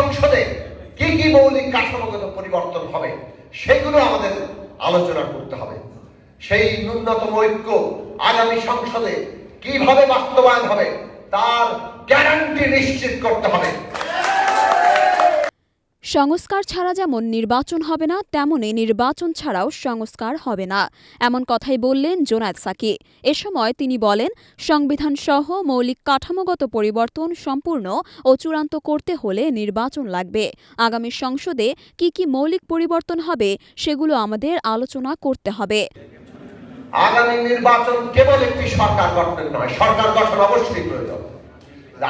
সংসদে কি কি মৌলিক কাঠামোগত পরিবর্তন হবে, সেগুলো আমাদের আলোচনা করতে হবে। সেই ন্যূনতম ঐক্য আগামী সংসদে কীভাবে বাস্তবায়ন হবে, তার গ্যারান্টি নিশ্চিত করতে হবে। সংস্কার ছাড়া যেমন নির্বাচন হবে না তেমনই নির্বাচন ছাড়াও সংস্কার হবে না। এমন কথাই বললেন জোনায়েদ সাকি। এ সময় তিনি বলেন, সংবিধান সহ মৌলিক কাঠামোগত পরিবর্তন সম্পূর্ণ ও চূড়ান্ত করতে হলে নির্বাচন লাগবে। আগামী সংসদে কি কি মৌলিক পরিবর্তন হবে, সেগুলো আমাদের আলোচনা করতে হবে। আগামী নির্বাচন কেবল একটি সরকার গঠনের নয়, সরকার গঠন অবশ্যই প্রয়োজন।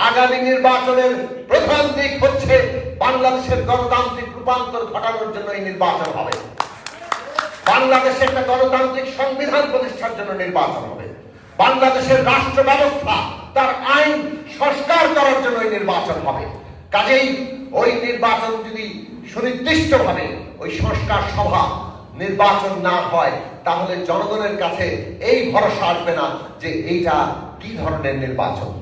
আগামী নির্বাচনের প্রধান দিক হচ্ছে বাংলাদেশের গণতান্ত্রিক রূপান্তর ঘটানোর জন্য এই নির্বাচন হবে। বাংলাদেশে একটা গণতান্ত্রিক সংবিধান প্রতিষ্ঠার জন্য নির্বাচন হবে। বাংলাদেশের রাষ্ট্র ব্যবস্থা, তার আইন সংস্কার করার জন্য এই নির্বাচন হবে। কাজেই ওই নির্বাচন যদি সুনির্দিষ্টভাবে ওই সংস্কার সভা নির্বাচন না হয়, তাহলে জনগণের কাছে এই ভরসা আসবে না যে এইটা কি ধরনের নির্বাচন।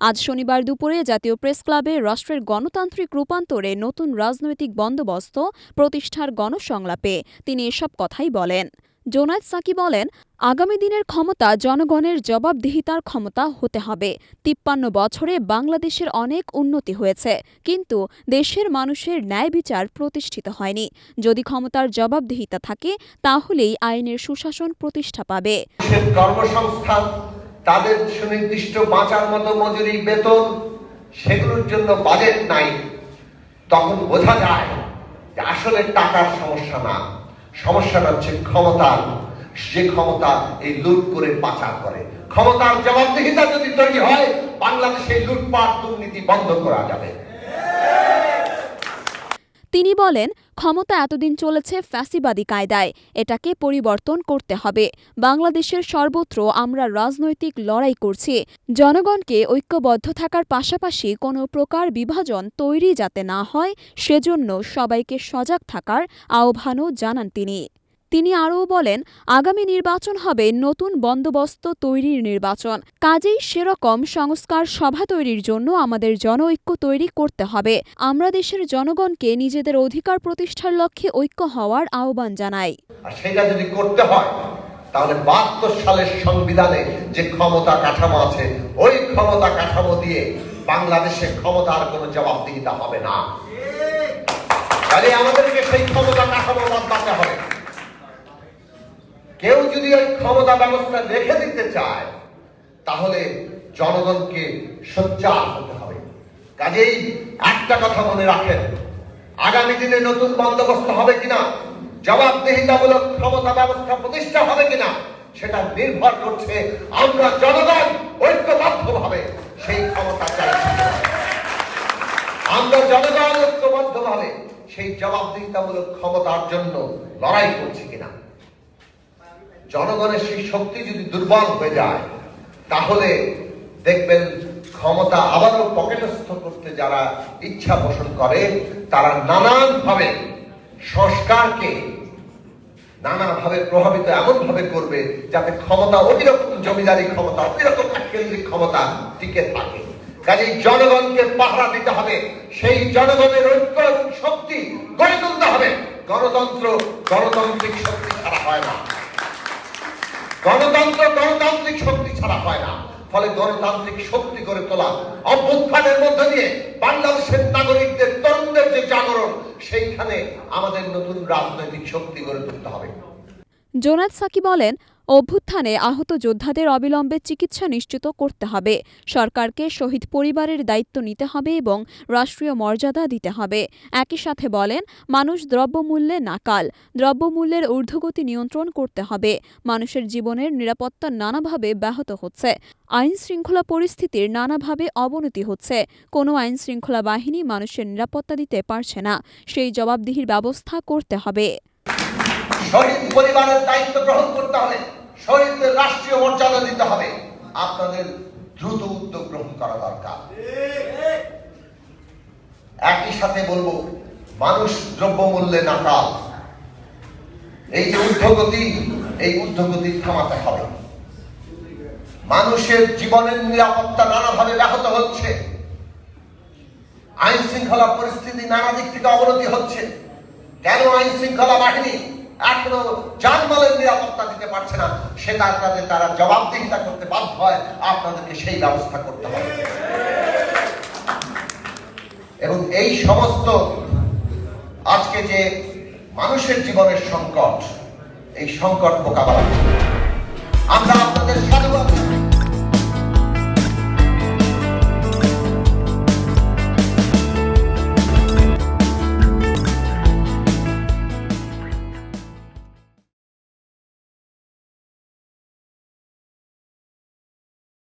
আজ শনিবার দুপুরে জাতীয় প্রেস ক্লাবে রাষ্ট্রের গণতান্ত্রিক রূপান্তরে নতুন রাজনৈতিক বন্দোবস্ত প্রতিষ্ঠার গণসংলাপে তিনি এসব কথাই বলেন। জোনায়েদ সাকি বলেন, আগামী দিনের ক্ষমতা জনগণের জবাবদিহিতার ক্ষমতা হতে হবে। তিপ্পান্ন বছরে বাংলাদেশের অনেক উন্নতি হয়েছে, কিন্তু দেশের মানুষের ন্যায় বিচার প্রতিষ্ঠিত হয়নি। যদি ক্ষমতার জবাবদিহিতা থাকে, তাহলেই আইনের সুশাসন প্রতিষ্ঠা পাবে। কর্মসংস্থান তাদের সুনির্দিষ্ট বাঁচার মতো মজুরি, বেতন সেগুলোর জন্য বাজেট নাই। তখন বোঝা যায় যে আসলে টাকার সমস্যা না। সমস্যাটা হচ্ছে ক্ষমতার। যে ক্ষমতা এই লুট করে পাচার করে। ক্ষমতার জবাবদিহিতা যদি তৈরি হয়, বাংলাদেশে লুটপাট দুর্নীতি বন্ধ করা যাবে। তিনি বলেন ক্ষমতা এতদিন চলেছে ফ্যাসিবাদী কায়দায়। এটাকে পরিবর্তন করতে হবে। বাংলাদেশের সর্বত্র আমরা রাজনৈতিক লড়াই করছি। জনগণকে ঐক্যবদ্ধ থাকার পাশাপাশি কোনো প্রকার বিভাজন তৈরি যাতে না হয়, সেজন্য সবাইকে সজাগ থাকার আহ্বানও জানান তিনি। তিনি আরও বলেন আগামী নির্বাচন হবে নতুন বন্দোবস্ত তৈরির নির্বাচন। কাজেই সেরকম সংস্কার সভা তৈরির জন্য আমাদের জনঐক্য তৈরি করতে হবে। আমরা দেশের জনগণকে নিজেদের অধিকার প্রতিষ্ঠার লক্ষ্যে ঐক্য হওয়ার আহ্বান জানাই। সেটা যদি করতে হয় তাহলে বাহাত্তর সালের সংবিধানে যে ক্ষমতা কাঠামো আছে ওই ক্ষমতা কাঠামো দিয়ে বাংলাদেশে ক্ষমতার কোনো জবাবদিহিতা হবে না। তাহলে আমাদেরকে সেই ক্ষমতা কাঠামো বদলাতে হবে। কেউ যদি ওই ক্ষমতা ব্যবস্থা রেখে দিতে চায়, তাহলে জনগণকে সোচ্চার হতে হবে। কাজেই একটা কথা মনে রাখেন, আগামী দিনে নতুন বন্দোবস্ত হবে কিনা, জবাবদিহিতামূলক ক্ষমতা ব্যবস্থা প্রতিষ্ঠা হবে কিনা, সেটা নির্ভর করছে আমরা জনগণ ঐক্যবদ্ধভাবে সেই ক্ষমতা আমরা জনগণ ঐক্যবদ্ধভাবে সেই জবাবদিহিতামূলক ক্ষমতার জন্য লড়াই করছি কিনা। জনগণের সেই শক্তি যদি দুর্বল হয়ে যায়, তাহলে দেখবেন ক্ষমতা আবারও পকেটস্থ করতে যারা ইচ্ছা পোষণ করে, তারা নানানভাবে সংস্কারকে নানাভাবে প্রভাবিত এমন ভাবে করবে যাতে ক্ষমতা ওই জমিদারি ক্ষমতা ওই কেন্দ্রিক ক্ষমতা টিকে থাকে। কাজেই জনগণকে পাহারা দিতে হবে। সেই জনগণের ঐক্য শক্তি গড়ে তুলতে হবে। গণতন্ত্র, গণতান্ত্রিক শক্তি ছাড়া হয় না। গণতন্ত্র গণতান্ত্রিক শক্তি ছাড়া হয় না। ফলে গণতান্ত্রিক শক্তি গড়ে তোলা অভ্যুত্থানের মধ্য দিয়ে বাংলাদেশের নাগরিকদের, তরুণদের যে জাগরণ, সেইখানে আমাদের নতুন রাজনৈতিক শক্তি গড়ে তুলতে হবে। জোনাদ সাকি বলেন অভ্যুত্থানে আহত যোদ্ধাদের অবিলম্বে চিকিৎসা নিশ্চিত করতে হবে। সরকারকে শহীদ পরিবারের দায়িত্ব নিতে হবে এবং রাষ্ট্রীয় মর্যাদা দিতে হবে। একই সাথে বলেন, মানুষ দ্রব্যমূল্যে নাকাল। দ্রব্যমূল্যের ঊর্ধ্বগতি নিয়ন্ত্রণ করতে হবে। মানুষের জীবনের নিরাপত্তা নানাভাবে ব্যাহত হচ্ছে। আইন শৃঙ্খলা পরিস্থিতির নানাভাবে অবনতি হচ্ছে। কোনো আইন শৃঙ্খলা বাহিনী মানুষের নিরাপত্তা দিতে পারছে না। সেই জবাবদিহির ব্যবস্থা করতে হবে। শহীদ পরিবারের দায়িত্ব গ্রহণ করতে হবে শহীদদের রাষ্ট্রীয় মর্যাদা দিতে হবে। আপনাদের দ্রুত উদ্যোগ গ্রহণ করা দরকার। একই সাথে বলব, মানুষ দ্রব্যমূল্যে নাকাল। এই যে ঊর্ধ্বগতি, এই ঊর্ধ্বগতি থামাতে হবে। মানুষের জীবনের নিরাপত্তা নানাভাবে ব্যাহত হচ্ছে। আইন শৃঙ্খলা পরিস্থিতি নানা দিক থেকে অবনতি হচ্ছে। কেন আইন শৃঙ্খলা বাহিনী এখনও জানমালের নিরাপত্তা দিতে পারছে না, সে তাদের তারা জবাবদিহিতা করতে বাধ্য হয়, আপনাদেরকে সেই ব্যবস্থা করতে হবে। এবং এই সমস্ত আজকে যে মানুষের জীবনের সংকট, এই সংকট মোকাবেলা। আমরা